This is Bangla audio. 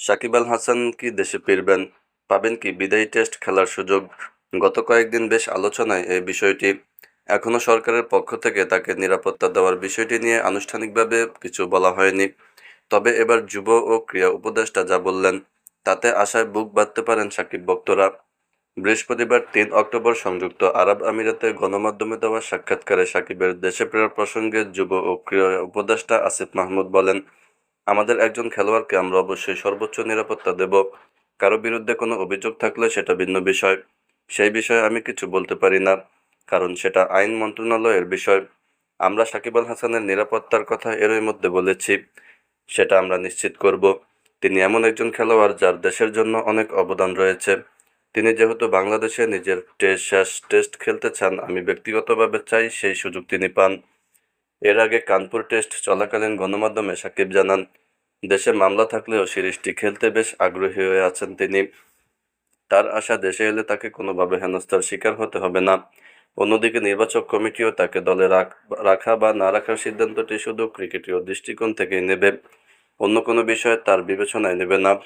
সাকিব আল হাসান কি দেশে ফিরবেন? পাবেন কি বিদায়ী টেস্ট খেলার সুযোগ? গত কয়েকদিন বেশ আলোচনায় এই বিষয়টি। এখনও সরকারের পক্ষ থেকে তাকে নিরাপত্তা দেওয়ার বিষয়টি নিয়ে আনুষ্ঠানিকভাবে কিছু বলা হয়নি। তবে এবার যুব ও ক্রীড়া উপদেষ্টা যা বললেন, তাতে আশায় বুক বাঁধতে পারেন সাকিব ভক্তরা। বৃহস্পতিবার তিন অক্টোবর সংযুক্ত আরব আমিরাতে গণমাধ্যমে দেওয়া সাক্ষাৎকারে সাকিবের দেশে ফেরার প্রসঙ্গে যুব ও ক্রীড়া উপদেষ্টা আসিফ মাহমুদ বলেন আমাদের একজন খেলোয়াড়কে আমরা অবশ্যই সর্বোচ্চ নিরাপত্তা দেব। কারও বিরুদ্ধে কোনো অভিযোগ থাকলে সেটা ভিন্ন বিষয়। সেই বিষয়ে আমি কিছু বলতে পারি না, কারণ সেটা আইন মন্ত্রণালয়ের বিষয়। আমরা সাকিব আল হাসানের নিরাপত্তার কথা এরই মধ্যে বলেছি, সেটা আমরা নিশ্চিত করব। তিনি এমন একজন খেলোয়াড় যার দেশের জন্য অনেক অবদান রয়েছে। তিনি যেহেতু বাংলাদেশে নিজের টেস্ট, শেষ টেস্ট খেলতে চান, আমি ব্যক্তিগতভাবে চাই সেই সুযোগ তিনি পান। এর আগে কানপুর টেস্ট চলাকালীন গণমাধ্যমে সাকিব জানান, দেশে মামলা থাকলেও সিরিজটি খেলতে বেশ আগ্রহী হয়ে আছেন তিনি। তার আশা, দেশে এলে তাকে কোনোভাবে হেনস্থার শিকার হতে হবে না। অন্যদিকে নির্বাচক কমিটিও তাকে দলে রাখ- বা না রাখার সিদ্ধান্তটি শুধু ক্রিকেটীয় দৃষ্টিকোণ থেকেই নেবে। অন্য কোনো বিষয়ে তার বিবেচনায় নেবে না।